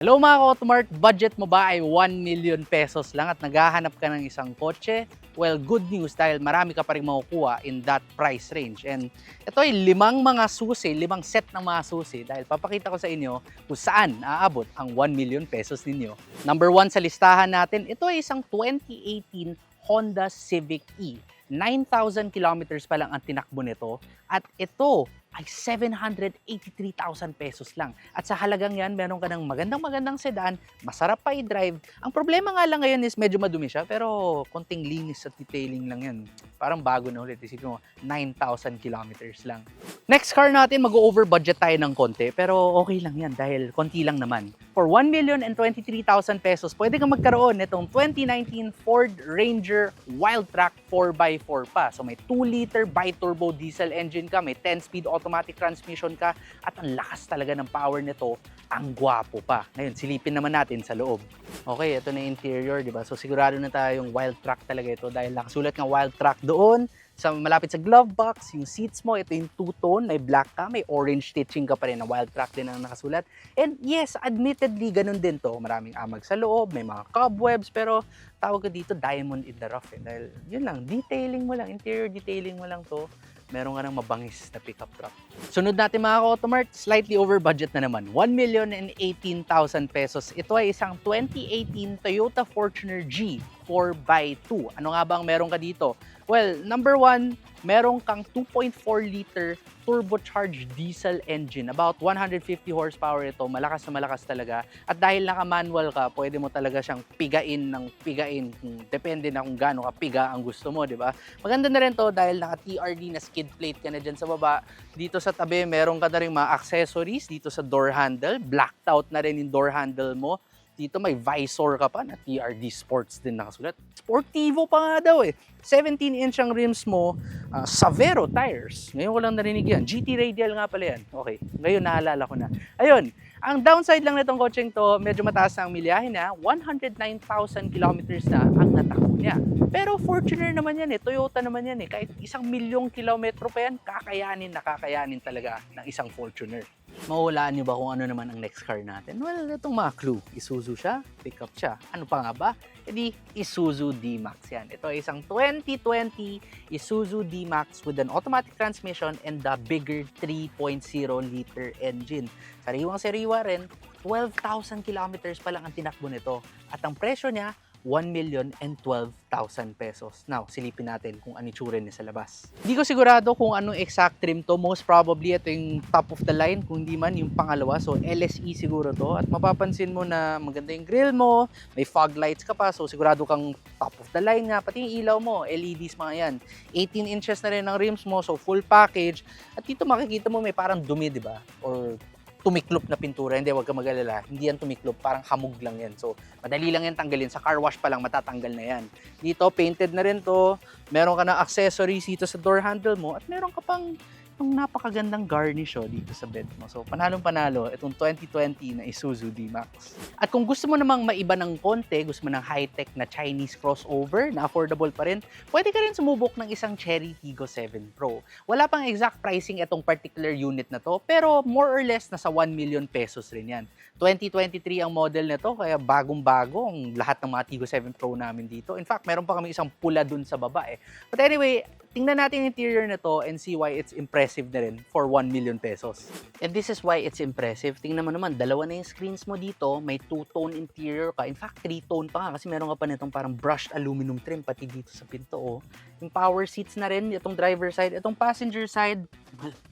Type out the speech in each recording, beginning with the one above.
Hello mga Automart, budget mo ba ay 1 million pesos lang at naghahanap ka ng isang kotse? Well, good news dahil marami ka pa rin makukuha in that price range. And ito ay limang mga susi, limang set ng mga susi dahil papakita ko sa inyo kung saan aabot ang 1 million pesos ninyo. Number one sa listahan natin, ito ay isang 2018 Honda Civic E. 9,000 kilometers pa lang ang tinakbo nito at ito ay 783,000 pesos lang. At sa halagang yan, meron ka ng magandang magandang sedan, masarap pa i-drive. Ang problema nga lang ngayon is medyo madumi siya, pero konting linis at detailing lang yan. Parang bago na ulit. Isipin mo, 9,000 kilometers lang. Next car natin, mag-over budget tayo ng konti, pero okay lang yan dahil konti lang naman. For 1,023,000 pesos, pwede kang magkaroon nitong 2019 Ford Ranger Wildtrak 4x4 pa. So may 2-liter bi-turbo diesel engine ka, may 10-speed automatic transmission ka, at ang lakas talaga ng power nito, ang gwapo pa. Ngayon, silipin naman natin sa loob. Okay, ito na interior, di ba? So sigurado na tayo yung Wildtrak talaga ito dahil nakasulat ng Wildtrak doon sa malapit sa glove box, yung seats mo, ito yung two-tone, may black ka, may orange stitching ka pa rin na wild track din ang nakasulat. And yes, admittedly, ganun din to. Maraming amag sa loob, may mga cobwebs, pero tawag ko dito diamond in the rough. Eh. Dahil yun lang, detailing mo lang, interior detailing mo lang to meron ka ng mabangis na pickup truck. Sunod natin mga ka-automart, slightly over budget na naman. 1,018,000 pesos. Ito ay isang 2018 Toyota Fortuner G 4x2. Ano nga ba ang meron ka dito? Well, number one, meron kang 2.4 liter turbocharged diesel engine. About 150 horsepower ito. Malakas na malakas talaga. At dahil naka-manual ka, pwede mo talaga siyang pigain ng pigain. Kung Depende na kung gaano ka piga ang gusto mo, di ba? Maganda na rin to dahil naka-TRD na skid plate ka na dyan sa baba. Dito sa tabi, meron ka na rin mga accessories dito sa door handle. Blacked out na rin yung door handle mo. Dito may visor ka pa na TRD Sports din nakasulat. Sportivo pa nga daw eh. 17-inch ang rims mo, ah, Savero tires. Ngayon ko lang narinig yan. GT Radial nga pala yan. Okay, ngayon naalala ko na. Ayun, ang downside lang nitong kotseng to, medyo mataas na ang milyahe na, 109,000 kilometers na ang natakbo niya. Pero Fortuner naman yan eh, Toyota naman yan eh. Kahit isang milyong kilometro pa yan, kakayanin na kakayanin talaga ng isang Fortuner. Mahulaan niyo ba kung ano naman ang next car natin? Well, itong mga clue. Isuzu siya, pickup siya. Ano pa nga ba? E di, Isuzu D-Max yan. Ito ay isang 2020 Isuzu D-Max with an automatic transmission and the bigger 3.0 liter engine. Sariwang sariwa rin, 12,000 kilometers pa lang ang tinakbo nito. At ang presyo niya, 1,012,000 pesos. Now, silipin natin kung ano itsura niya sa labas. Hindi ko sigurado kung anong exact trim to. Most probably ito yung top of the line, kung hindi man yung pangalawa. So, LSE siguro to. At mapapansin mo na maganda yung grill mo, may fog lights ka pa. So, sigurado kang top of the line nga. Pati yung ilaw mo, LEDs mga yan. 18 inches na rin ang rims mo, so full package. At dito makikita mo may parang dumi, di ba? Or tumiklop na pintura. Hindi, wag ka mag-alala. Hindi yan tumiklop, parang hamog lang yan. So, madali lang yan tanggalin. Sa car wash pa lang, matatanggal na yan. Dito, painted na rin to. Meron ka ng accessories dito sa door handle mo. At meron ka pang itong napakagandang garnish oh, dito sa bed mo. So, panalong panalo, itong 2020 na Isuzu D-Max. At kung gusto mo namang maiba ng konti, gusto mo ng high-tech na Chinese crossover na affordable pa rin, pwede ka rin sumubok ng isang Cherry Tiggo 7 Pro. Wala pang exact pricing itong particular unit na to, pero more or less nasa 1 million pesos rin yan. 2023 ang model nito, kaya bagong-bago ang lahat ng mga Tiggo 7 Pro namin dito. In fact, meron pa kami isang pula dun sa baba eh. But anyway, tingnan natin yung interior na to and see why it's impressive na rin for 1 million pesos. And this is why it's impressive. Tingnan mo naman, dalawa na yung screens mo dito, may two-tone interior ka. In fact, three-tone pa nga kasi meron ka pa nitong parang brushed aluminum trim pati dito sa pinto. Oh. Yung power seats na rin, itong driver side, itong passenger side,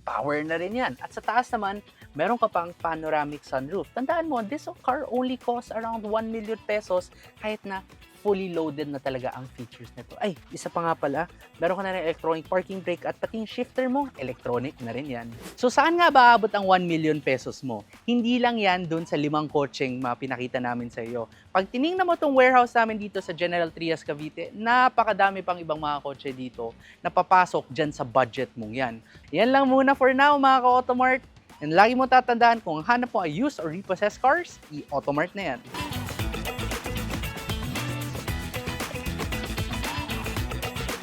power na rin yan. At sa taas naman, meron ka pang panoramic sunroof. Tandaan mo, this car only costs around 1 million pesos kahit na fully loaded na talaga ang features nito. Ay, isa pa nga pala, meron ka na rin electronic parking brake at pati yung shifter mo, electronic na rin yan. So saan nga ba abot ang 1 million pesos mo? Hindi lang yan dun sa limang kotseng mga pinakita namin sa iyo. Pag tiningnan mo tong warehouse namin dito sa General Trias Cavite, napakadami pang ibang mga kotse dito na papasok dyan sa budget mong yan. Yan lang muna for now mga ka-Automart. And lagi mo tatandaan kung hanap mo ay used or repossessed cars, i-Automart na yan.